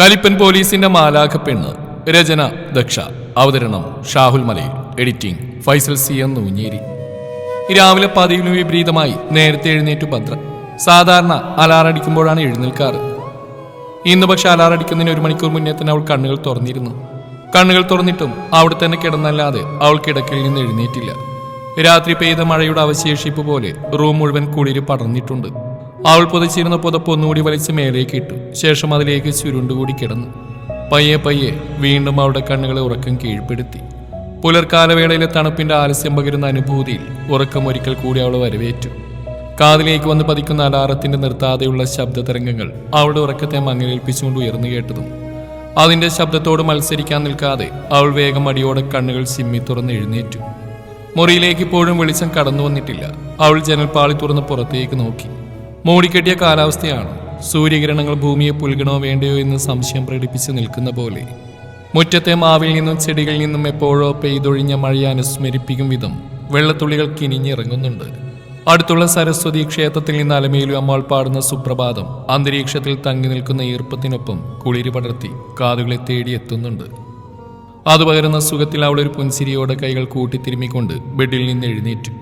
കലിപ്പൻ പോലീസിന്റെ മാലാഖ പെണ്ണ് രചന ദക്ഷ. അവതരണം Shahul Malayil. Editing Faisal C M Noonjeri. രാവിലെ പതിവിന് വിപരീതമായി നേരത്തെ എഴുന്നേറ്റു ഭദ്ര സാധാരണ അലാറടിക്കുമ്പോഴാണ് എഴുന്നേൽക്കാറ്. ഇന്ന് പക്ഷെ അലാറടിക്കുന്നതിന് ഒരു മണിക്കൂർ മുന്നേ തന്നെ അവൾ കണ്ണുകൾ തുറന്നിരുന്നു. കണ്ണുകൾ തുറന്നിട്ടും അവിടെ തന്നെ കിടന്നല്ലാതെ അവൾ കിടക്കയിൽ നിന്ന് എഴുന്നേറ്റില്ല. രാത്രി പെയ്ത മഴയുടെ അവശേഷിപ്പ് പോലെ റൂം മുഴുവൻ കുളിര് പടർന്നിട്ടുണ്ട്. അവൾ പുതച്ചിരുന്ന പുതപ്പ് ഒന്നുകൂടി വലിച്ച് മേലേക്ക് ഇട്ടു. ശേഷം അതിലേക്ക് ചുരുണ്ടുകൂടി കിടന്നു. പയ്യെ പയ്യെ വീണ്ടും അവളുടെ കണ്ണുകളെ ഉറക്കം കീഴ്പ്പെടുത്തി. പുലർക്കാലവേളയിലെ തണുപ്പിന്റെ ആലസ്യം പകരുന്ന അനുഭൂതിയിൽ ഉറക്കം ഒരിക്കൽ കൂടി അവൾ വരവേറ്റു. കാതിലേക്ക് വന്ന് പതിക്കുന്ന അലാറത്തിന്റെ നിർത്താതെയുള്ള ശബ്ദ തരംഗങ്ങൾ അവളുടെ ഉറക്കത്തെ മങ്ങലേൽപ്പിച്ചുകൊണ്ട് ഉയർന്നു കേട്ടതും. അതിന്റെ ശബ്ദത്തോട് മത്സരിക്കാൻ നിൽക്കാതെ അവൾ വേഗം അടിയോടെ കണ്ണുകൾ ചിമ്മി തുറന്ന് എഴുന്നേറ്റു. മുറിയിലേക്ക് ഇപ്പോഴും വെളിച്ചം കടന്നു വന്നിട്ടില്ല അവൾ ജനൽപ്പാളി തുറന്ന് പുറത്തേക്ക് നോക്കി. മൂടിക്കെട്ടിയ കാലാവസ്ഥയാണ്. സൂര്യകിരണങ്ങൾ ഭൂമിയെ പുൽകണോ വേണ്ടയോ എന്ന് സംശയം പ്രകടിപ്പിച്ച് നിൽക്കുന്ന പോലെ. മുറ്റത്തെ മാവിൽ നിന്നും ചെടികളിൽ നിന്നും എപ്പോഴോ പെയ്തൊഴിഞ്ഞ മഴയെ അനുസ്മരിപ്പിക്കും വിധം വെള്ളത്തുള്ളികൾ കിനിഞ്ഞിറങ്ങുന്നുണ്ട്. അടുത്തുള്ള സരസ്വതി ക്ഷേത്രത്തിൽ നിന്ന് അലമേലു അമ്മാൾ പാടുന്ന സുപ്രഭാതം അന്തരീക്ഷത്തിൽ തങ്ങി നിൽക്കുന്ന ഈർപ്പത്തിനൊപ്പം കുളിരി പടർത്തി കാതുകളെ തേടിയെത്തുന്നുണ്ട് അത് പകരുന്ന സുഖത്തിൽ അവളൊരു പുൻസിരിയോടെ കൈകൾ കൂട്ടിത്തിരുമ്മിക്കൊണ്ട് ബെഡിൽ നിന്ന് എഴുന്നേറ്റു.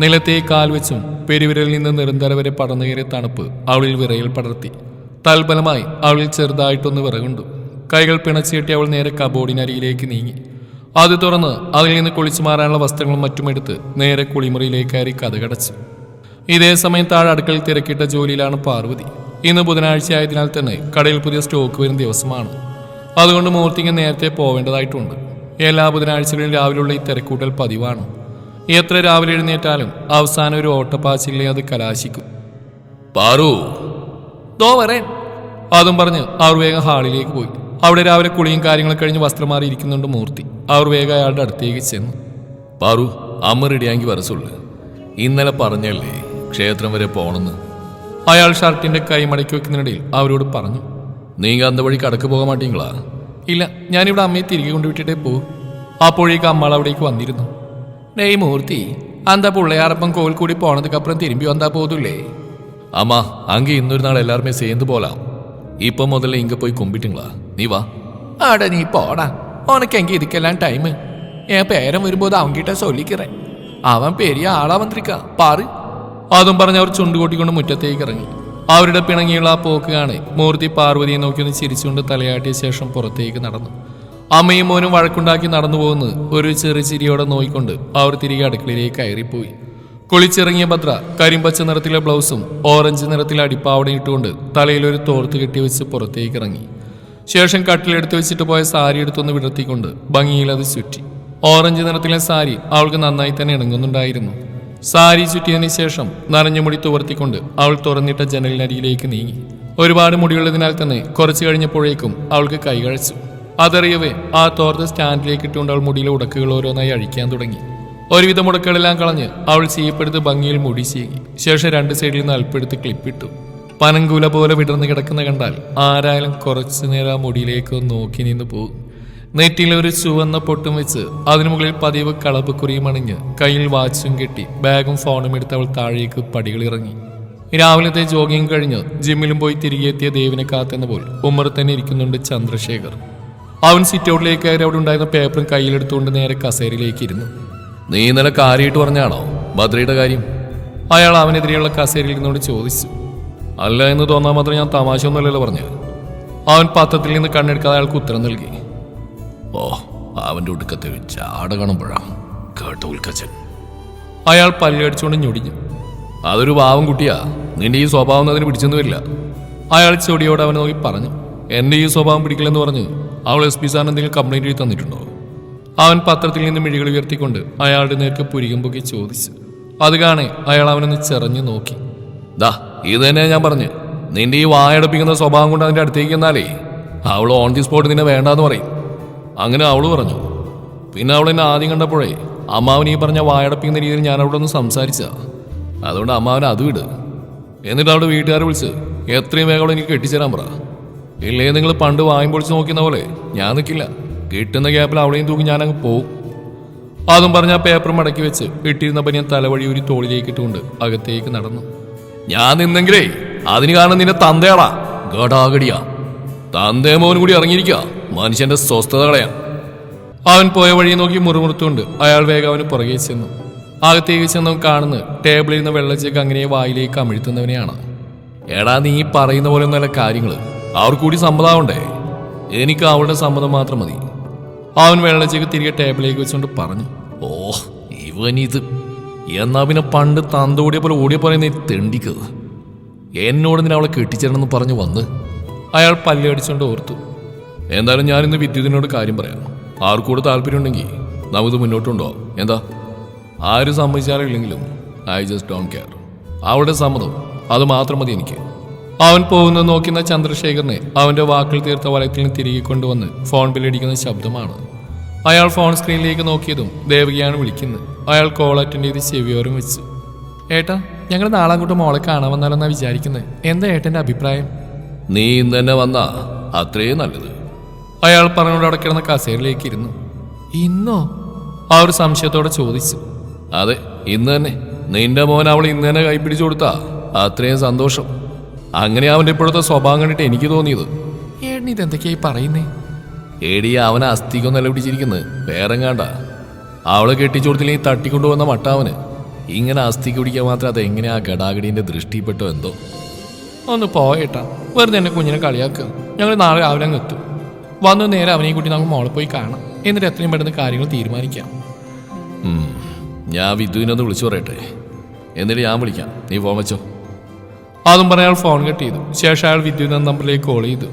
നിലത്തെ കാൽ വെച്ചും പെരുവിരലിൽ നിന്ന് നിരന്തര വരെ പടർന്നു തണുപ്പ് അവളിൽ വിറയിൽ പടർത്തി. തൽഫലമായി അവളിൽ ചെറുതായിട്ടൊന്ന് വിറകുണ്ടു. കൈകൾ പിണച്ചിട്ടി അവൾ നേരെ കബോർഡിനരിയിലേക്ക് നീങ്ങി. അത് തുറന്ന് അതിൽ നിന്ന് കുളിച്ചു മാറാനുള്ള വസ്ത്രങ്ങളും മറ്റുമെടുത്ത് നേരെ കുളിമുറിയിലേക്ക് കയറി കഥകടച്ചു. ഇതേ സമയം താഴെ അടുക്കളയിൽ തിരക്കിട്ട ജോലിയിലാണ് പാർവതി. ഇന്ന് ബുധനാഴ്ച ആയതിനാൽ തന്നെ കടയിൽ പുതിയ സ്റ്റോക്ക് വരുന്ന ദിവസമാണ്. അതുകൊണ്ട് മൂർത്തിക്ക് നേരത്തെ പോവേണ്ടതായിട്ടുണ്ട്. എല്ലാ ബുധനാഴ്ചകളിലും രാവിലെയുള്ള ഈ തിരക്കൂട്ടൽ പതിവാണ്. എത്ര രാവിലെ എഴുന്നേറ്റാലും അവസാനം ഒരു ഓട്ടപ്പാച്ചിലെ അത് കലാശിക്കും. പാറു. ദോ വരേ. അതും പറഞ്ഞ് അവർ വേഗം ഹാളിലേക്ക് പോയി. അവിടെ രാവിലെ കുളിയും കാര്യങ്ങളും കഴിഞ്ഞ് വസ്ത്രം മാറി ഇരിക്കുന്നുണ്ട് മൂർത്തി. അവർ വേഗം അയാളുടെ അടുത്തേക്ക് ചെന്നു. പാറു അമ്മ റെഡിയാങ്കി വരസുള്ളു ഇന്നലെ പറഞ്ഞല്ലേ ക്ഷേത്രം വരെ പോണെന്ന്. അയാൾ ഷർട്ടിന്റെ കൈ മടക്കി വെക്കുന്നതിനിടയിൽ അവരോട് പറഞ്ഞു. നീങ്ക അന്ത വഴി കടക്ക് പോകാൻ മാട്ടീങ്ങളാ ഇല്ല ഞാനിവിടെ അമ്മയെ തിരികെ കൊണ്ടുവിട്ടിട്ടേ പോകും അപ്പോഴേക്ക് അമ്മൾ അവിടേക്ക് വന്നിരുന്നു. നെയ് മൂർത്തി അന്താ പിള്ളയാരപ്പം കോൽക്കൂടി പോണതക്കപ്പുറം തിരുമ്പി വന്നാ പോതില്ലേ അമ്മ അങ്ക് ഇന്നൊരു നാൾ എല്ലാവരും സേന്ത് പോലാം. ഇപ്പൊ മുതൽ ഇങ്ക പോയി കുമ്പിട്ടുങ്ങളാ. നീ വാ. ആട നീ പോടാ. ഉനക്കെങ്കി ഇതിക്കെല്ലാം ടൈം. ഞാൻ പേരം വരുമ്പോൾ അവൻകിട്ട സൊല്ലിക്കറേ. അവൻ പെരിയ ആളാ വന്നിരിക്ക പാറ്. അതും പറഞ്ഞ് അവർ ചുണ്ടുകൂട്ടിക്കൊണ്ട് മുറ്റത്തേക്ക് ഇറങ്ങി. അവരുടെ പിണങ്ങിയുള്ള ആ പോക്ക് കാണേ മൂർത്തി പാർവതിയെ നോക്കി ഒന്ന് ചിരിച്ചുകൊണ്ട് തലയാട്ടിയ ശേഷം പുറത്തേക്ക് നടന്നു. അമ്മയും മോനും വഴക്കുണ്ടാക്കി നടന്നു പോകുന്നത് ഒരു ചെറു ചിരിയോടെ നോയിക്കൊണ്ട് അവർ തിരികെ അടുക്കളയിലേക്ക് കയറിപ്പോയി. കുളിച്ചിറങ്ങിയ ഭദ്ര കരിമ്പച്ച നിറത്തിലെ ബ്ലൗസും ഓറഞ്ച് നിറത്തിലെ അടിപ്പാവടയും ഇട്ടുകൊണ്ട് തലയിൽ ഒരു തോർത്ത് കെട്ടി വെച്ച് പുറത്തേക്ക് ഇറങ്ങി. ശേഷം കട്ടിലെടുത്ത് വെച്ചിട്ട് പോയ സാരി എടുത്തൊന്ന് വിടർത്തിക്കൊണ്ട് ഭംഗിയിൽ അത് ചുറ്റി. ഓറഞ്ച് നിറത്തിലെ സാരി അവൾക്ക് നന്നായി തന്നെ ഇണങ്ങുന്നുണ്ടായിരുന്നു. സാരി ചുറ്റിയതിന് ശേഷം നനഞ്ഞ മുടി തുവർത്തിക്കൊണ്ട് അവൾ തുറന്നിട്ട ജനലിനരിയിലേക്ക് നീങ്ങി. ഒരുപാട് മുടിയുള്ളതിനാൽ തന്നെ കുറച്ചു കഴിഞ്ഞപ്പോഴേക്കും അവൾക്ക് കൈകഴച്ചു അതറിയവേ ആ തോർത്ത് സ്റ്റാൻഡിലേക്ക് ഇട്ടുകൊണ്ട് അവൾ മുടിയിലെ ഉടക്കുകൾ ഓരോന്നായി അഴിക്കാൻ തുടങ്ങി. ഒരുവിധ മുടക്കുകളെല്ലാം കളഞ്ഞ് അവൾ ചീപ്പെടുത്ത് ഭംഗിയിൽ മുടി ചീകി. ശേഷം രണ്ട് സൈഡിൽ നിന്ന് അല്പെടുത്ത് ക്ലിപ്പിട്ടു. പനങ്കൂല പോലെ വിടർന്ന് കിടക്കുന്ന കണ്ടാൽ ആരായാലും കുറച്ചു നേരം ആ മുടിയിലേക്ക് നോക്കി നിന്ന് പോകും. നെറ്റിയിൽ ഒരു ചുവന്ന പൊട്ടും വെച്ച് അതിനു മുകളിൽ പതിവ് കളപ്പ് കുറിയും അണിഞ്ഞ് കയ്യിൽ വാച്ചും കെട്ടി ബാഗും ഫോണും എടുത്ത് അവൾ താഴേക്ക് പടികളിറങ്ങി രാവിലത്തെ ജോഗിങ് കഴിഞ്ഞ് ജിമ്മിലും പോയി തിരികെ എത്തിയ ദേവിനെ കാത്തെന്ന പോൽ ഉമ്മർ തന്നെ ഇരിക്കുന്നുണ്ട് ചന്ദ്രശേഖർ. അവൻ സിറ്റ് ഔട്ടിലേക്ക് കയറി അവിടെ ഉണ്ടായിരുന്ന പേപ്പറും കയ്യിലെടുത്തുകൊണ്ട് നേരെ കസേരയിലേക്ക് ഇരുന്നു. നീ ഇന്നലെ കാര്യമായിട്ട് പറഞ്ഞാണോ? ബദ്രയുടെ കാര്യം? അയാൾ അവനെതിരെയുള്ള കസേരയിൽ ഇരുന്നുകൊണ്ട് ചോദിച്ചു. അല്ല എന്ന് തോന്നാൻ മാത്രം ഞാൻ തമാശ ഒന്നുമല്ലല്ലോ പറഞ്ഞത് അവൻ പത്രത്തിൽ നിന്ന് കണ്ണെടുക്കാതെ അയാൾക്ക് ഉത്തരം നൽകി. ഓ അവന്റെ ഒടുക്കത്തെ ചാട കാണുമ്പോഴാണ് കേട്ടോ ഉൽക്കച്ചൻ. അയാൾ പല്ലടിച്ചുകൊണ്ട് ഞൊടിഞ്ഞു. അതൊരു പാവം കുട്ടിയാ. നിന്റെ ഈ സ്വഭാവം അതിന് പിടിച്ചൊന്നുമില്ല. അയാൾ ചൊടിയോട് അവനെ നോക്കി പറഞ്ഞു. എന്റെ ഈ സ്വഭാവം പിടിക്കില്ലെന്ന് പറഞ്ഞ്. അവൾ എസ് പി സാറിന് എന്തെങ്കിലും കംപ്ലൈന്റ് എഴുതി തന്നിട്ടുണ്ടോ? അവൻ പത്രത്തിൽ നിന്ന് മിഴികൾ ഉയർത്തിക്കൊണ്ട് അയാളുടെ നേർക്ക് പുരികം പൊക്കി ചോദിച്ചു. അത് കാണേ അയാൾ അവനൊന്ന് ചെറഞ്ഞു നോക്കി. ദാ ഇത് തന്നെ ഞാൻ പറഞ്ഞു. നിന്റെ ഈ വായടപ്പിക്കുന്ന സ്വഭാവം കൊണ്ട് അതിന്റെ അടുത്തേക്ക് എന്നാലേ അവൾ ഓൺ ദി സ്പോട്ട് നിന്നെ വേണ്ടാന്ന് പറയും. അങ്ങനെ അവൾ പറഞ്ഞു. പിന്നെ അവൾ എന്നെ ആദ്യം കണ്ടപ്പോഴേ അമ്മാവൻ ഈ പറഞ്ഞ വായടപ്പിക്കുന്ന രീതിയിൽ ഞാൻ അവിടെ ഒന്ന് സംസാരിച്ച അതുകൊണ്ട് അമ്മാവൻ അത് വിട്. എന്നിട്ട് അവിടെ വീട്ടുകാരെ വിളിച്ച് എത്രയും വേഗം എനിക്ക് കെട്ടിച്ചേരാൻ പറ. ഇല്ലേ നിങ്ങൾ പണ്ട് വായും പൊളിച്ച് നോക്കുന്ന പോലെ? ഞാൻ നിൽക്കില്ല കിട്ടുന്ന ഗ്യാപ്പിൽ അവിടെയും തൂക്കി ഞാനങ്ങ് പോകും അതും പറഞ്ഞ ആ പേപ്പർ മടക്കി വെച്ച് ഇട്ടിരുന്ന പനിയൻ തലവഴി ഒരു തോളിലേക്ക് ഇട്ടുകൊണ്ട് അകത്തേക്ക് നടന്നു. ഞാൻ നിന്നെങ്കിലേ അതിന് കാരണം നിന്റെ തന്തയാടാ. ഗടാഗടിയാ. തന്തേ മോനും കൂടി ഇറങ്ങിയിരിക്കുക മനുഷ്യന്റെ സ്വസ്ഥത കളയാം അവൻ പോയ വഴി നോക്കി മുറിമുറുത്തുകൊണ്ട് അയാൾ വേഗം അവന് പുറകെ ചെന്നു. അകത്തേക്ക് ചെന്നവൻ കാണുന്നു ടേബിളിൽ നിന്ന് വെള്ളച്ചേക്ക് അങ്ങനെ വായിലേക്ക് അമിഴ്ത്തുന്നവനെയാണ്. എടാ നീ പറയുന്ന പോലെ ഒന്നല്ല കാര്യങ്ങൾ. അവർ കൂടി സമ്മതാവണ്ടേ? എനിക്ക് അവളുടെ സമ്മതം മാത്രം മതി. അവൻ വെള്ളച്ചേക്ക് തിരികെ ടേബിളിലേക്ക് വെച്ചുകൊണ്ട് പറഞ്ഞു ഓ ഇവനിത് എന്നാ പിന്നെ പണ്ട് തന്തോടിയ പോലെ ഓടിയ പോലെ നീ തെണ്ടിക്കത് എന്നോട് നിന്നെ അവളെ കെട്ടിച്ചേരണമെന്ന് പറഞ്ഞു വന്ന് അയാൾ പല്ലടിച്ചുകൊണ്ട് ഓർത്തു. എന്തായാലും ഞാനിന്ന് വിദ്യുതിനോട് കാര്യം പറയാം. ആർക്കൂടെ താല്പര്യമുണ്ടെങ്കിൽ നമുക്കിത് മുന്നോട്ടുണ്ടോ എന്താ? ആരും സമ്മതിച്ചാലും ഇല്ലെങ്കിലും ഐ ജസ്റ്റ് ഡോണ്ട് കെയർ അവളുടെ സമ്മതം അത് മാത്രം മതി എനിക്ക്. അവൻ പോകുന്നത് നോക്കുന്ന ചന്ദ്രശേഖരനെ അവന്റെ വാക്കിൽ തീർത്ത വലയത്തിൽ നിന്ന് തിരികെ കൊണ്ടുവന്ന് ഫോൺ ബില്ലടിക്കുന്ന ശബ്ദമാണ്. അയാൾ ഫോൺ സ്ക്രീനിലേക്ക് നോക്കിയതും ദേവകിയാണ് വിളിക്കുന്നത്. അയാൾ കോൾ അറ്റൻഡ് ചെയ്ത് ചെവിയോരം വെച്ചു. ഏട്ടാ ഞങ്ങൾ നാളെ അങ്ങോട്ട് മോളെ കാണാൻ വന്നാലെന്നാ വിചാരിക്കുന്നത് എന്താ ഏട്ടന്റെ അഭിപ്രായം? നീ ഇന്ന് തന്നെ വന്നാ. അത്രയും നല്ലത്. അയാൾ പറഞ്ഞുകൊണ്ട് അവിടെ കിടന്ന കസേരയിലേക്ക് ഇരുന്നു. ഇന്നോ? ആ ഒരു സംശയത്തോടെ ചോദിച്ചു. അതെ ഇന്ന് തന്നെ. നിന്റെ മോൻ അവൾ ഇന്ന് തന്നെ കൈപ്പിടിച്ചു കൊടുത്താ. അത്രയും സന്തോഷം. അങ്ങനെ അവന്റെ ഇപ്പോഴത്തെ സ്വഭാവം കണ്ടിട്ട് എനിക്ക് തോന്നിയത്. ഏട്ടൻ ഇതെന്തൊക്കെയായി പറയുന്നേ? ഏടി അവനെ നില നിലപിടിച്ചിരിക്കുന്നത് വേറെ കാണ്ട അവളെ കെട്ടിച്ചു കൊടുത്തില്ലെങ്കിൽ തട്ടിക്കൊണ്ടുവന്ന മട്ടാവന്? ഇങ്ങനെ അസ്ഥിക്ക് പിടിക്കാൻ മാത്രം അത് എങ്ങനെ ആ ഗടാഗടീന്റെ ദൃഷ്ടിപ്പെട്ടോ എന്തോ? ഒന്ന് പോയേട്ടാ വെറുതെ എന്നെ കുഞ്ഞിനെ കളിയാക്കുക ഞങ്ങൾ നാളെ രാവിലെ അങ്ങ് എത്തും. വന്ന് നേരെ അവനെയും കൂട്ടി നമുക്ക് മോളെ പോയി കാണാം. എന്നിട്ട് എത്രയും പെട്ടെന്ന് കാര്യങ്ങൾ തീരുമാനിക്കാം. ഞാൻ വിദ്യുവിനൊന്ന് വിളിച്ചു പറയട്ടെ. എന്നിട്ട് ഞാൻ വിളിക്കാം. നീ ഫോൺ വെച്ചോ അതും പറഞ്ഞ് അയാൾ ഫോൺ കട്ട് ചെയ്തു. ശേഷം അയാൾ വിദ്യുത് നമ്പറിലേക്ക് കോൾ ചെയ്തു.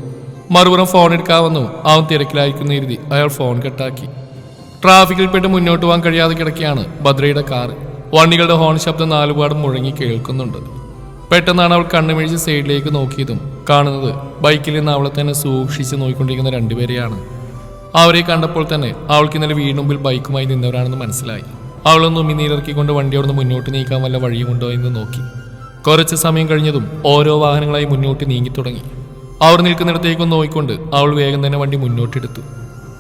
മറുപുറം ഫോൺ എടുക്കാമെന്നു അവൻ തിരക്കിലായിരിക്കുന്ന എഴുതി അയാൾ ഫോൺ കട്ടാക്കി ട്രാഫിക്കിൽപ്പെട്ട് മുന്നോട്ട് പോകാൻ കഴിയാതെ കിടക്കുകയാണ് ഭദ്രയുടെ കാറ് വണ്ടികളുടെ ഹോൺ ശബ്ദം നാലുപാടും മുഴങ്ങി കേൾക്കുന്നുണ്ട്. പെട്ടെന്നാണ് അവൾ കണ്ണുമിഴിച്ച് സൈഡിലേക്ക് നോക്കിയതും കാണുന്നത് ബൈക്കിൽ നിന്ന് അവളെ തന്നെ സൂക്ഷിച്ച് നോക്കിക്കൊണ്ടിരിക്കുന്ന രണ്ടുപേരെയാണ്. അവരെ കണ്ടപ്പോൾ തന്നെ അവൾക്ക് ഇന്നലെ മുമ്പിൽ ബൈക്കുമായി നിന്നവരാണെന്ന് മനസ്സിലായി. അവളൊന്ന് ഉമിനീരിറക്കിക്കൊണ്ട് വണ്ടി അവിടുന്ന് മുന്നോട്ട് നീക്കാൻ വല്ല വഴിയുമുണ്ടോ എന്ന് നോക്കി. കുറച്ച് സമയം കഴിഞ്ഞതും ഓരോ വാഹനങ്ങളായി മുന്നോട്ട് നീങ്ങി തുടങ്ങി അവർ നിൽക്കുന്നിടത്തേക്കും നോക്കിക്കൊണ്ട് അവൾ വേഗം തന്നെ വണ്ടി മുന്നോട്ടെടുത്തു.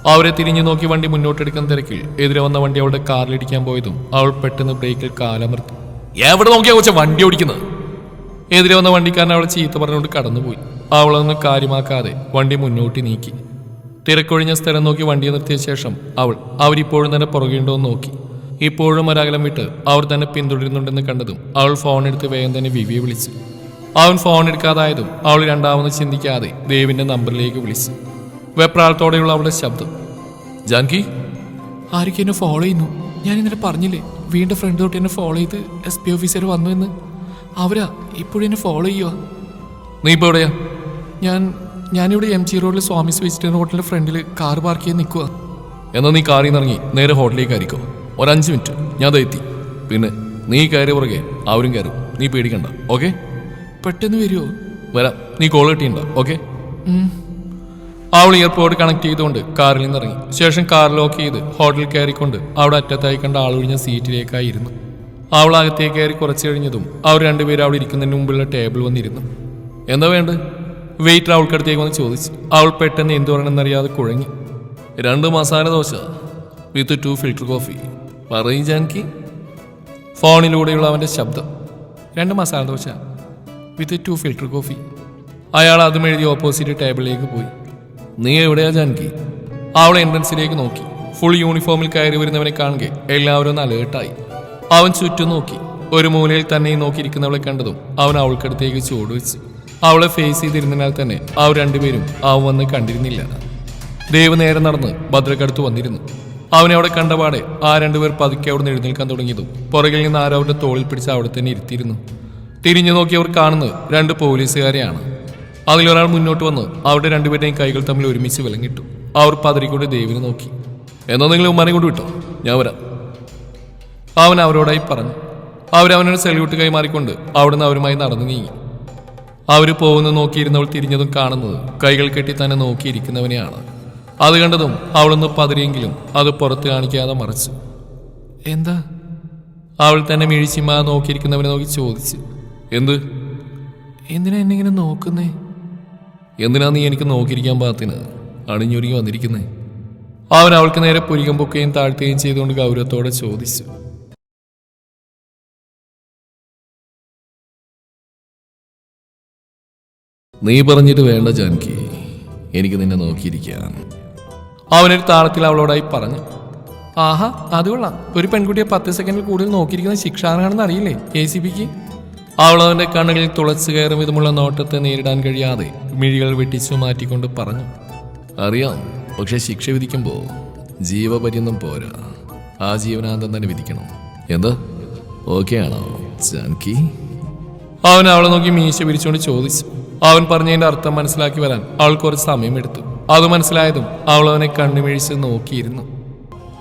അവരെ തിരിഞ്ഞു നോക്കി വണ്ടി മുന്നോട്ടെടുക്കുന്ന തിരക്കിൽ എതിരെ വന്ന വണ്ടി അവളുടെ കാറിലിടിക്കാൻ പോയതും അവൾ പെട്ടെന്ന് ബ്രേക്കിൽ കാലമർത്തി എവിടെ നോക്കിയാ കൊച്ച വണ്ടി ഓടിക്കുന്നത്? എതിരെ വന്ന വണ്ടിക്കാരൻ അവളെ ചീത്ത പറഞ്ഞുകൊണ്ട് കടന്നുപോയി. അവളൊന്നും കാര്യമാക്കാതെ വണ്ടി മുന്നോട്ട് നീക്കി. തിരക്കൊഴിഞ്ഞ സ്ഥലം നോക്കി വണ്ടി നിർത്തിയ ശേഷം അവൾ അവരിപ്പോഴും തന്നെ പുറകെയുണ്ടോ നോക്കി. ഇപ്പോഴും ഒരകലം വിട്ട് അവർ തന്നെ പിന്തുടരുന്നുണ്ടെന്ന് കണ്ടതും അവൾ ഫോൺ എടുത്ത് വേഗം തന്നെ വിവിയെ വിളിച്ചു. അവൻ ഫോൺ എടുക്കാതായതും അവൾ രണ്ടാമത് ചിന്തിക്കാതെ ദേവിന്റെ നമ്പറിലേക്ക് വിളിച്ചു. വെപ്രാളത്തോടെയുള്ള അവളുടെ ശബ്ദം. ജാൻകി ആരൊക്കെ എന്നെ ഫോളോ ചെയ്യുന്നു? ഞാൻ ഇന്നലെ പറഞ്ഞില്ലേ വീണ്ടും ഫ്രണ്ട് തൊട്ട് എന്നെ ഫോളോ ചെയ്ത് എസ് പി ഓഫീസർ വന്നു എന്ന്? അവരാ ഇപ്പോഴും എന്നെ ഫോളോ ചെയ്യുക നീ ഇപ്പോൾ എവിടെയാ? ഞാൻ ഞാനിവിടെ എം ജി റോഡിൽ സ്വാമി സ്വീറ്റ് ഹോട്ടലിന്റെ ഫ്രണ്ടിൽ കാർ പാർക്ക് ചെയ്ത് നിൽക്കുക എന്നാൽ നീ കാറിൽ നേരെ ഹോട്ടലിലേക്ക് ആയിരിക്കോ? ഒരു അഞ്ച് മിനിറ്റ്. ഞാൻ ദാ എത്തി. പിന്നെ നീ കയറി പുറകെ അവരും കയറും. നീ പേടിക്കണ്ട ഓക്കെ? പെട്ടെന്ന് വരുമോ വരാം. നീ കോൾ കിട്ടിയിണ്ട ഓക്കെ? അവൾ എയർപോർട്ട് കണക്ട് ചെയ്തുകൊണ്ട് കാറിൽ നിന്ന് ഇറങ്ങി ശേഷം കാർ ലോക്ക് ചെയ്ത് ഹോട്ടലിൽ കയറിക്കൊണ്ട് അവിടെ അറ്റത്തായി കണ്ട ആളൊഴിഞ്ഞ സീറ്റിലേക്കായി ഇരുന്നു അവൾ അകത്തേക്ക് കയറി കുറച്ച് കഴിഞ്ഞതും അവർ രണ്ടുപേരും അവിടെ ഇരിക്കുന്നതിന് മുമ്പുള്ള ടേബിൾ വന്നിരുന്നു. എന്താ വേണ്ട വെയിറ്റർ അവൾക്കടുത്തേക്ക് വന്ന് ചോദിച്ചു. അവൾ പെട്ടെന്ന് എന്തു പറയണമെന്നറിയാതെ കുഴങ്ങി. രണ്ട് masala dosa with two filter coffee പറയും ജാൻകി. ഫോണിലൂടെയുള്ള അവന്റെ ശബ്ദം. രണ്ട് masala dosa with two filter coffee അയാൾ അതും എഴുതി ഓപ്പോസിറ്റ് ടേബിളിലേക്ക് പോയി. നീ എവിടെയാ ജാൻകി? അവൾ എൻട്രൻസിലേക്ക് നോക്കി. ഫുൾ യൂണിഫോമിൽ കയറി വരുന്നവനെ കാണുക എല്ലാവരും അലേർട്ടായി അവൻ ചുറ്റും നോക്കി. ഒരു മൂലയിൽ തന്നെ നോക്കിയിരിക്കുന്നവളെ കണ്ടതും അവൻ അവൾക്കടുത്തേക്ക് ചൂട് വെച്ചു. അവളെ ഫേസ് ചെയ്തിരുന്നതിനാൽ തന്നെ അവർ രണ്ടുപേരും അവൻ വന്ന് കണ്ടിരുന്നില്ല. ദേവ് നേരെ നടന്ന് ഭദ്രക്കടുത്ത് വന്നിരുന്നു. അവനെ അവിടെ കണ്ടപാടെ ആ രണ്ടുപേർ പതുക്കെ അവിടെ നിന്ന് എഴുന്നേൽക്കാൻ തുടങ്ങിയതും പുറകിൽ നിന്ന് ആരോ അവരുടെ തോളിൽ പിടിച്ച് അവിടെ തന്നെ ഇരുത്തിയിരുന്നു. തിരിഞ്ഞു നോക്കിയവർ കാണുന്നത് രണ്ട് പോലീസുകാരെയാണ്. അതിലൊരാൾ മുന്നോട്ട് വന്ന് അവരുടെ രണ്ടുപേരുടെയും കൈകൾ തമ്മിൽ ഒരുമിച്ച് വിലങ്ങിട്ടു. അവർ പതറിക്കൊണ്ട് ദേവിനെ നോക്കി. എന്നാൽ നിങ്ങൾ ഉമ്മാനെ കൊണ്ട് വിട്ടോ ഞാൻ വരാം. അവൻ അവരോടായി പറഞ്ഞു. അവരവനൊരു സെല്യൂട്ട് കൈമാറിക്കൊണ്ട് അവിടുന്ന് അവരുമായി നടന്നു നീങ്ങി. അവർ പോകുന്ന നോക്കിയിരുന്നവൾ തിരിഞ്ഞതും കാണുന്നത് കൈകൾ കെട്ടി തന്നെ നോക്കിയിരിക്കുന്നവനെയാണ്. അത് കണ്ടതും അവളൊന്ന് പതിരിയെങ്കിലും അത് പുറത്ത് കാണിക്കാതെ മറച്ചു. എന്താ? അവൾ തന്നെ മിഴിച്ചിമ്മ നോക്കിയിരിക്കുന്നവനെ നോക്കി ചോദിച്ചു. എന്ത്? എന്തിനാ എന്നെ ഇങ്ങനെ നോക്കുന്നേ? എന്തിനാ നീ എനിക്ക് നോക്കിയിരിക്കാൻ പാകത്തിന്? അണിഞ്ഞൊരുങ്ങി വന്നിരിക്കുന്നേ. അവൻ അവൾക്ക് നേരെ പുരികം പൊക്കുകയും താഴ്ത്തുകയും ചെയ്തുകൊണ്ട് ഗൗരവത്തോടെ ചോദിച്ചു. നീ പറഞ്ഞിട്ട് വേണ്ട ജാൻകി. എനിക്ക് നിന്നെ നോക്കിയിരിക്കാൻ അവനൊരു താളത്തിൽ അവളോടായി പറഞ്ഞു ആഹാ അത് കൊള്ളാം. ഒരു പെൺകുട്ടിയെ പത്ത് സെക്കൻഡിൽ കൂടുതൽ നോക്കിയിരിക്കുന്ന ശിക്ഷാർഹാണെന്ന് അറിയില്ലേ? എ സി പിക്ക് അവൾ അവന്റെ കണ്ണുകളിൽ തുളച്ചു കയറും വിധമുള്ള നോട്ടത്തെ നേരിടാൻ കഴിയാതെ മിഴികൾ വെട്ടിച്ചു മാറ്റിക്കൊണ്ട് പറഞ്ഞു അറിയാം. പക്ഷെ ശിക്ഷ വിധിക്കുമ്പോൾ ജീവപര്യന്തം പോരാ. ആ ജീവനാന്തം തന്നെ വിധിക്കണം. എന്ത്? ആണോ ജാൻകി? അവൻ അവളെ നോക്കി മീശ പിരിച്ചുകൊണ്ട് ചോദിച്ചു. അവൻ പറഞ്ഞതിന്റെ അർത്ഥം മനസ്സിലാക്കി വരാൻ അവൾ കുറച്ച് സമയമെടുത്തു. അത് മനസ്സിലായതും അവൾ അവനെ കണ്ണുമിഴിച്ച് നോക്കിയിരുന്നു.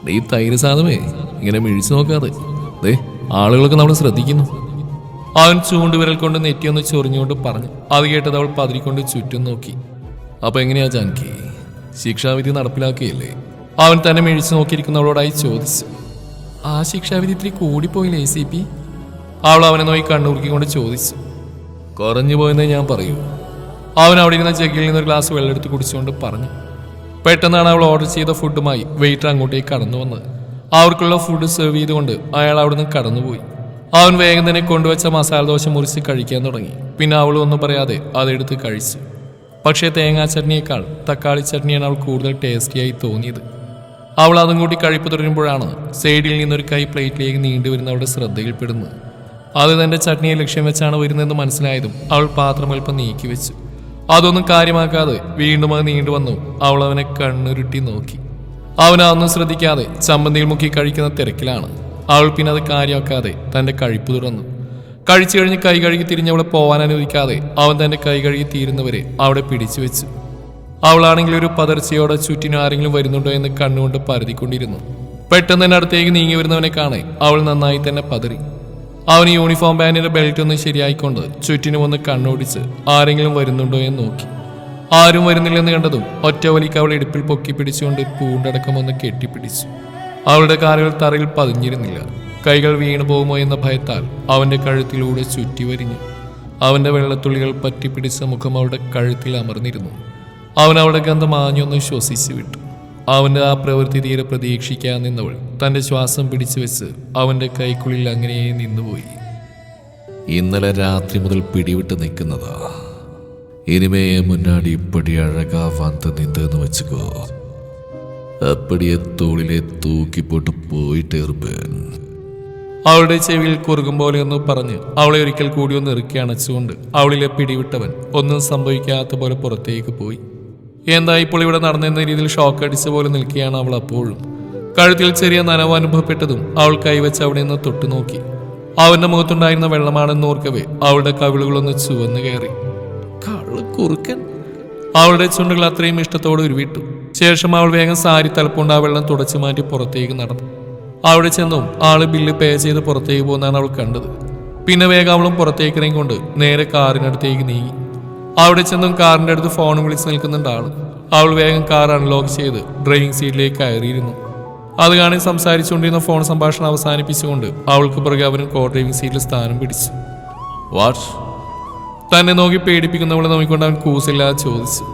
നീ തൈര് സാധമേ ഇങ്ങനെ മിഴിച്ചു നോക്കാതെ. ദേ ആളുകളൊക്കെ നമ്മൾ ശ്രദ്ധിക്കുന്നു. അവൻ ചൂണ്ടുവിരൽ കൊണ്ട് നെറ്റിയൊന്ന് ചൊറിഞ്ഞുകൊണ്ട് പറഞ്ഞു. അത് കേട്ടത് അവൾ പതിരിക്കൊണ്ട് ചുറ്റും നോക്കി. അപ്പൊ എങ്ങനെയാ ജാൻകി? ശിക്ഷാവിധി നടപ്പിലാക്കിയല്ലേ അവൻ തന്നെ മിഴിച്ചു നോക്കിയിരിക്കുന്നവളോടായി ചോദിച്ചു. ആ ശിക്ഷാവിധി ഇത്തിരി കൂടിപ്പോയില്ലേ സി പി അവൾ അവനെ നോക്കി കണ്ണുറുക്കിക്കൊണ്ട് ചോദിച്ചു. കുറഞ്ഞു പോയെന്നേ ഞാൻ പറയൂ. അവൻ അവിടെ ഇരുന്ന ജഗ്ഗിൽ നിന്ന് ഒരു ഗ്ലാസ് വെള്ളം എടുത്ത് കുടിച്ചുകൊണ്ട് പറഞ്ഞു പെട്ടെന്നാണ് അവൾ ഓർഡർ ചെയ്ത ഫുഡുമായി വെയിറ്റർ അങ്ങോട്ടേക്ക് കടന്നു വന്നത്. അവർക്കുള്ള ഫുഡ് സെർവ് ചെയ്തുകൊണ്ട് അയാൾ അവിടെ നിന്ന് കടന്നുപോയി. അവൻ വേഗം തന്നെ കൊണ്ടുവച്ച മസാല ദോശ മുറിച്ച് കഴിക്കാൻ തുടങ്ങി. പിന്നെ അവൾ ഒന്നും പറയാതെ അതെടുത്ത് കഴിച്ചു. പക്ഷേ തേങ്ങാ ചട്നിയേക്കാൾ തക്കാളി ചട്നിയാണ് അവൾ കൂടുതൽ ടേസ്റ്റിയായി തോന്നിയത്. അവൾ അതും കൂടി കഴിപ്പ് തുടരുമ്പോഴാണ് സൈഡിൽ നിന്നൊരു കൈ പ്ലേറ്റിലേക്ക് നീണ്ടുവരുന്ന അവളുടെ ശ്രദ്ധയിൽപ്പെടുന്നത്. അത് തന്റെ ചട്നിയെ ലക്ഷ്യം വെച്ചാണ് വരുന്നതെന്ന് മനസ്സിലായതും അവൾ പാത്രം അല്പം നീക്കി വെച്ചു അതൊന്നും കാര്യമാക്കാതെ വീണ്ടും അത് നീണ്ടുവന്നു അവൾ അവനെ കണ്ണുരുട്ടി നോക്കി. അവൻ അതൊന്നും ശ്രദ്ധിക്കാതെ ചമ്മന്തിയിൽ മുക്കി കഴിക്കുന്ന തിരക്കിലാണ്. അവൾ പിന്നെ അത് കാര്യമാക്കാതെ തന്റെ കഴിപ്പ് തുറന്നു. കഴിച്ചു കഴിഞ്ഞ് കൈ കഴുകി തിരിഞ്ഞവളെ പോവാൻ അനുവദിക്കാതെ അവൻ തന്റെ കൈ കഴുകി തീരുന്നവരെ അവിടെ പിടിച്ചു വെച്ചു. അവളാണെങ്കിൽ ഒരു പതർച്ചയോടെ ചുറ്റിനും ആരെങ്കിലും വരുന്നുണ്ടോ എന്ന് കണ്ണുകൊണ്ട് പരതിക്കൊണ്ടിരുന്നു. പെട്ടെന്ന് തന്നെ അടുത്തേക്ക് നീങ്ങി വരുന്നവനെ കാണെ അവൾ നന്നായി തന്നെ പതറി. അവൻ യൂണിഫോം പാന്റിന്റെ ബെൽറ്റ് ഒന്ന് ശരിയായിക്കൊണ്ട് ചുറ്റിനും ഒന്ന് കണ്ണോടിച്ച് ആരെങ്കിലും വരുന്നുണ്ടോ എന്ന് നോക്കി. ആരും വരുന്നില്ലെന്ന് കണ്ടതും ഒറ്റ വലിക്ക് അവൾ ഇടുപ്പിൽ പൊക്കി പിടിച്ചുകൊണ്ട് പൂണ്ടടക്കം ഒന്ന് കെട്ടിപ്പിടിച്ചു. അവളുടെ കാലുകൾ തറയിൽ പതിഞ്ഞിരുന്നില്ല. കൈകൾ വീണു പോകുമോ എന്ന ഭയത്താൽ അവന്റെ കഴുത്തിലൂടെ ചുറ്റി വരിഞ്ഞു അവന്റെ വെള്ളത്തുള്ളികൾ പറ്റിപ്പിടിച്ച മുഖം അവളുടെ കഴുത്തിൽ അമർന്നിരുന്നു. അവൻ അവളുടെ ഗന്ധം ആഞ്ഞൊന്ന് ശ്വസിച്ചു വിട്ടു അവന്റെ ആ പ്രവൃത്തി തീരെ പ്രതീക്ഷിക്കാൻ നിന്നവൾ തന്റെ ശ്വാസം പിടിച്ചു വെച്ച് അവന്റെ കൈക്കുള്ളിൽ അങ്ങനെ നിന്നുപോയി. ഇന്നലെ രാത്രി മുതൽ പിടിവിട്ട് നിൽക്കുന്നതാ. ഇനിമേ മുന്നാടി ഇപ്പടി അഴകാ വന്ന് നിന്തെന്ന് വെച്ചുക്കോ. അപ്പടിയെ തോളിലെ തൂക്കിപ്പോട്ട് പോയിട്ട് എറുപ്പൻ അവളുടെ ചെവിയിൽ കുറുകും പോലെ ഒന്ന് പറഞ്ഞ് അവളെ ഒരിക്കൽ കൂടി ഒന്ന് ഇറുക്കി അണച്ചുകൊണ്ട് അവളിലെ പിടിവിട്ടവൻ ഒന്നും സംഭവിക്കാത്ത പോലെ പുറത്തേക്ക് പോയി. എന്താ ഇപ്പോൾ ഇവിടെ നടന്നെന്ന രീതിയിൽ ഷോക്ക് അടിച്ച പോലെ നിൽക്കുകയാണ് അവൾ അപ്പോഴും. കഴുത്തിൽ ചെറിയ നനവ് അനുഭവപ്പെട്ടതും അവൾ കൈവച്ച് അവിടെ നിന്ന് തൊട്ടു നോക്കി. അവന്റെ മുഖത്തുണ്ടായിരുന്ന വെള്ളമാണെന്ന് ഓർക്കവേ അവളുടെ കവിളുകളൊന്ന് ചുവന്നു കയറി. കുറുക്കൻ. അവളുടെ ചുണ്ടുകൾ അത്രയും ഇഷ്ടത്തോടെ ഉരുവിട്ടു. ശേഷം അവൾ വേഗം സാരി തലപ്പുണ്ട് ആ വെള്ളം തുടച്ചു മാറ്റി പുറത്തേക്ക് നടന്നു. അവിടെ ചെന്നും ആൾ ബില്ല് പേ ചെയ്ത് പുറത്തേക്ക് പോകുന്നതാണ് അവൾ കണ്ടത്. പിന്നെ വേഗം അവളും പുറത്തേക്ക് ഇറങ്ങിക്കൊണ്ട് നേരെ കാറിനടുത്തേക്ക് നീങ്ങി. അവിടെ ചെന്നും കാറിന്റെ അടുത്ത് ഫോൺ വിളിച്ച് നിൽക്കുന്നുണ്ട് ആൾ. അവൾ വേഗം കാർ അൺലോക്ക് ചെയ്ത് ഡ്രൈവിംഗ് സീറ്റിലേക്ക് കയറിയിരുന്നു. അത് കാണി സംസാരിച്ചുകൊണ്ടിരുന്ന ഫോൺ സംഭാഷണം അവസാനിപ്പിച്ചുകൊണ്ട് അവൾക്ക് പുറകെ അവനും കോ ഡ്രൈവിംഗ് സീറ്റിൽ സ്ഥാനം പിടിച്ചു. വാഷ് തന്നെ നോക്കി പേടിപ്പിക്കുന്നവളെ നോക്കിക്കൊണ്ട് അവൻ കൂസില്ലാതെ ചോദിച്ചു.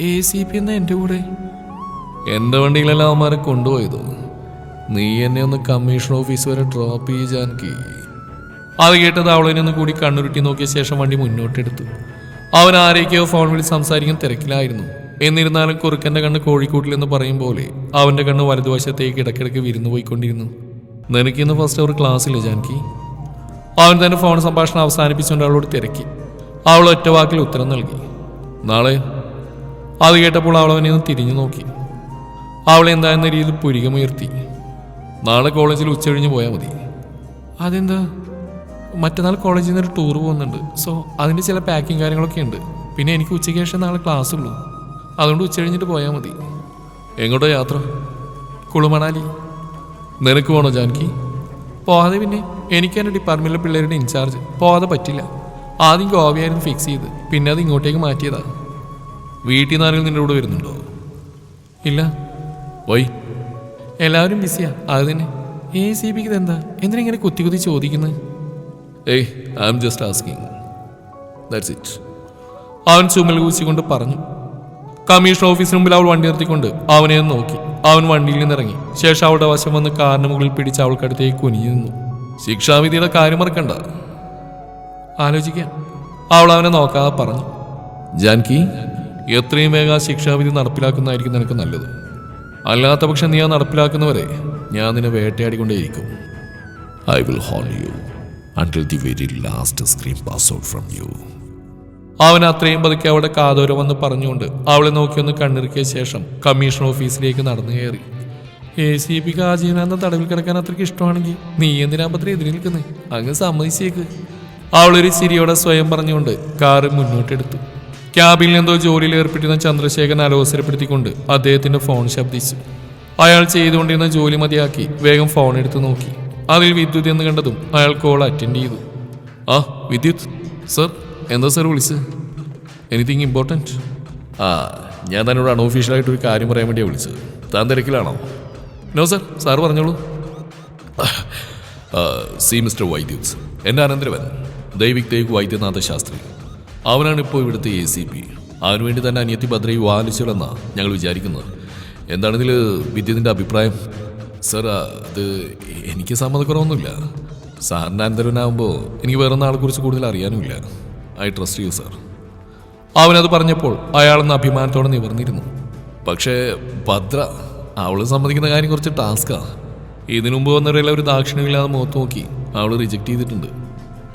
എ സി പി എന്ന എന്റെ കൂടെ? എന്റെ വണ്ടിയിലെല്ലാം അവന്മാരെ കൊണ്ടുപോയത്? നീ എന്നെ ഒന്ന് കമ്മീഷൻ ഓഫീസ് വരെ ഡ്രോപ്പ് ചെയ്യാൻ കീ അത് കേട്ടത് അവളെ ഒന്ന് കൂടി കണ്ണുരുട്ടി നോക്കിയ ശേഷം വണ്ടി മുന്നോട്ടെടുത്തു. അവൻ ആരേക്കോ ഫോൺ വിളിച്ച് സംസാരിക്കാൻ തിരക്കിലായിരുന്നു. എന്നിരുന്നാലും കുറുക്കന്റെ കണ്ണ് കോഴിക്കോട്ടിൽ എന്ന് പറയും പോലെ അവന്റെ കണ്ണ് വലതുവശത്തേക്ക് ഇടയ്ക്കിടയ്ക്ക് വിരുന്നു പോയിക്കൊണ്ടിരുന്നു. നിനക്കിന്ന് ഫസ്റ്റ് അവർ ക്ലാസ്സില്ല ജാൻകി? അവൻ തന്നെ ഫോൺ സംഭാഷണം അവസാനിപ്പിച്ചുകൊണ്ട് അവളോട് തിരക്കി. അവൾ ഒറ്റ വാക്കിൽ ഉത്തരം നൽകി. നാളെ? അത് കേട്ടപ്പോൾ അവൾ അവനെ ഒന്ന് തിരിഞ്ഞു നോക്കി. അവൾ എന്തായെന്ന രീതിയിൽ പുരികമുയർത്തി. നാളെ കോളേജിൽ ഉച്ചകഴിഞ്ഞ് പോയാൽ മതി. അതെന്താ? മറ്റന്നാൾ കോളേജിൽ നിന്ന് ഒരു ടൂർ പോകുന്നുണ്ട്. സോ അതിന്റെ ചില പാക്കിങ് കാര്യങ്ങളൊക്കെ ഉണ്ട്. പിന്നെ എനിക്ക് ഉച്ചയ്ക്ക് ശേഷം നാളെ ക്ലാസ് ഉള്ളൂ. അതുകൊണ്ട് ഉച്ച കഴിഞ്ഞിട്ട് പോയാൽ മതി. എങ്ങോട്ടോ യാത്ര? കുളുമണാലി. നിനക്ക് പോണോ ജാൻകി? പോകാതെ പിന്നെ എനിക്ക് എന്റെ ഡിപ്പാർട്ട്മെന്റിലെ പിള്ളേരുടെ ഇൻചാർജ് പോകാതെ പറ്റില്ല. ആദ്യം ഗോവയായിരുന്നു ഫിക്സ് ചെയ്ത്. പിന്നെ അത് ഇങ്ങോട്ടേക്ക് മാറ്റിയതാണ് വീട്ടിൽ നിന്ന് ആരെങ്കിലും നിന്റെ കൂടെ വരുന്നുണ്ടോ? ഇല്ല. വൈ. എല്ലാവരും ബിസിയാ അത് തന്നെ. എ സി പിക്ക് ഇതെന്താ? എന്തിനാ ഇങ്ങനെ കുത്തി കുത്തി ചോദിക്കുന്നത് ഏയ് I'm just asking that's it അവൻ ചുമൽ കൂച്ചിക്കൊണ്ട് പറഞ്ഞു. കമ്മീഷൻ ഓഫീസിന് മുമ്പിൽ അവൾ വണ്ടി നിർത്തിക്കൊണ്ട് അവനെ നോക്കി. അവൻ വണ്ടിയിൽ നിന്നിറങ്ങി. ശേഷം അവളുടെ വശം വന്ന് കാറിന് മുകളിൽ പിടിച്ച് അവൾക്കടുത്തേക്ക് കുനിഞ്ഞു നിന്നു. ശിക്ഷാവിധിയുടെ കാര്യം മറക്കണ്ട. ആലോചിക്കാം. അവൾ അവനെ നോക്കാതെ പറഞ്ഞു. ജാൻകി എത്രയും വേഗം ശിക്ഷാവിധി നടപ്പിലാക്കുന്നതായിരിക്കും നിനക്ക് നല്ലത്. അല്ലാത്ത പക്ഷം നീ ആ നടപ്പിലാക്കുന്നവരെ ഞാൻ നിന്നെ വേട്ടയാടിക്കൊണ്ടേയിരിക്കും. I will hold you until the very last screen pass out from you അവൻ അത്രയും പതുക്കെ അവളുടെ കാതോരം വന്ന് പറഞ്ഞുകൊണ്ട് അവളെ നോക്കിയൊന്ന് കണ്ണിറുക്കിയ ശേഷം കമ്മീഷൻ ഓഫീസിലേക്ക് നടന്നു കയറി. എ സി പി കാജീനാഥ തടവിൽ കിടക്കാൻ അത്രയ്ക്ക് ഇഷ്ടമാണെങ്കിൽ നീ എന്തിനാ പത്ര എതിരി നിൽക്കുന്നേ അങ്ങ് സമ്മതിച്ചേക്ക്. അവളൊരു ചിരിയോടെ സ്വയം പറഞ്ഞുകൊണ്ട് കാറ് മുന്നോട്ടെടുത്തു ക്യാബിൽ എന്തോ ജോലിയിൽ ഏർപ്പെട്ടിരുന്ന ചന്ദ്രശേഖരൻ അലോസരപ്പെടുത്തിക്കൊണ്ട് അദ്ദേഹത്തിന്റെ ഫോൺ ശബ്ദിച്ചു. അയാൾ ചെയ്തുകൊണ്ടിരുന്ന ജോലി മതിയാക്കി വേഗം ഫോൺ എടുത്ത് നോക്കി. അതിൽ വിദ്യുത് എന്ന് കണ്ടതും അയാൾ കോൾ അറ്റൻഡ് ചെയ്തു. ആ വിദ്യുത്. സർ എന്താ സർ വിളിച്ച് എനിത്തിങ് ഇമ്പോർട്ടന്റ് ആ ഞാൻ തന്നോട് അൺഒഫീഷ്യലായിട്ട് ഒരു കാര്യം പറയാൻ വേണ്ടിയാണ് വിളിച്ചത്. താൻ തിരക്കിലാണോ? നോ സർ സാർ പറഞ്ഞോളൂ. See mister Vaidyut. എന്റെ അനന്തരവൻ ദൈവിക് ദേവ് വൈദ്യനാഥ ശാസ്ത്രി. അവനാണ് ഇപ്പോൾ ഇവിടുത്തെ എ സി പി അവനുവേണ്ടി തന്നെ അനിയത്തി ഭദ്രയെ വാലിച്ചുകളെന്നാണ് ഞങ്ങൾ വിചാരിക്കുന്നത്. എന്താണ് ഇതിൽ വിദ്യുതിന്റെ അഭിപ്രായം? സർ അത് എനിക്ക് സമ്മതക്കുറവൊന്നുമില്ല. സാറിന്റെ അനന്തരവനാകുമ്പോൾ എനിക്ക് വേറെ ഒന്നാളെ ആളെക്കുറിച്ച് കൂടുതൽ അറിയാനുമില്ല. I trust you sir. അവനത് പറഞ്ഞപ്പോൾ അയാളെന്ന് അഭിമാനത്തോടെ നിവർന്നിരുന്നു. പക്ഷേ ഭദ്ര അവൾ സമ്മതിക്കുന്ന കാര്യം കുറച്ച് ടാസ്ക്കാണ് ഇതിനു മുമ്പ് വന്നവരെല്ലാം ഒരു ദാക്ഷിണ്യമില്ലാതെ മുഖത്ത് നോക്കി അവൾ റിജക്റ്റ് ചെയ്തിട്ടുണ്ട്.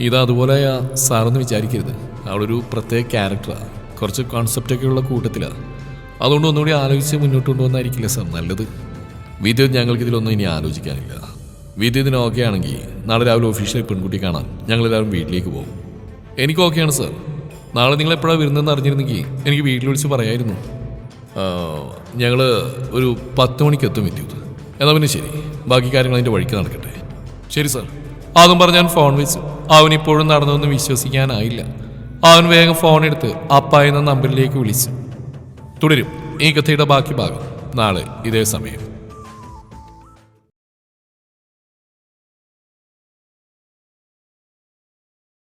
ഇത് അതുപോലെ സാറെന്ന് വിചാരിക്കരുത്. അവളൊരു പ്രത്യേക ക്യാരക്ടറാണ് കുറച്ച് കോൺസെപ്റ്റൊക്കെയുള്ള കൂട്ടത്തിലാണ് അതുകൊണ്ട് ഒന്നുകൂടി ആലോചിച്ച് മുന്നോട്ട് കൊണ്ടുവന്നായിരിക്കില്ല സാർ നല്ലത്? വിദ്യുത് ഞങ്ങൾക്ക് ഇതിലൊന്നും ഇനി ആലോചിക്കാനില്ല. വിദ്യുതിന് ഓക്കെ ആണെങ്കിൽ നാളെ രാവിലെ ഒഫീഷ്യലായി പെൺകുട്ടി കാണാൻ ഞങ്ങളെല്ലാവരും വീട്ടിലേക്ക് പോകും. എനിക്ക് ഓക്കെയാണ് സർ നാളെ നിങ്ങൾ എപ്പോഴാണ് വരുന്നതെന്ന് അറിഞ്ഞിരുന്നെങ്കിൽ എനിക്ക് വീട്ടിൽ വിളിച്ച് പറയായിരുന്നു. ഞങ്ങൾ ഒരു പത്ത് മണിക്ക് എത്തും വിദ്യുത്. എന്നാൽ പിന്നെ ശരി. ബാക്കി കാര്യങ്ങൾ അതിന്റെ വഴിക്ക് നടക്കട്ടെ. ശരി സർ അതും പറഞ്ഞ് ഞാൻ ഫോൺ വിളിച്ചു അവൻ ഇപ്പോഴും നടന്നൊന്നും വിശ്വസിക്കാനായില്ല. അവൻ വേഗം ഫോൺ എടുത്ത് അപ്പ എന്ന നമ്പറിലേക്ക് വിളിച്ചു. തുടരും. ഈ കഥയുടെ ബാക്കി ഭാഗം നാളെ ഇതേ സമയം.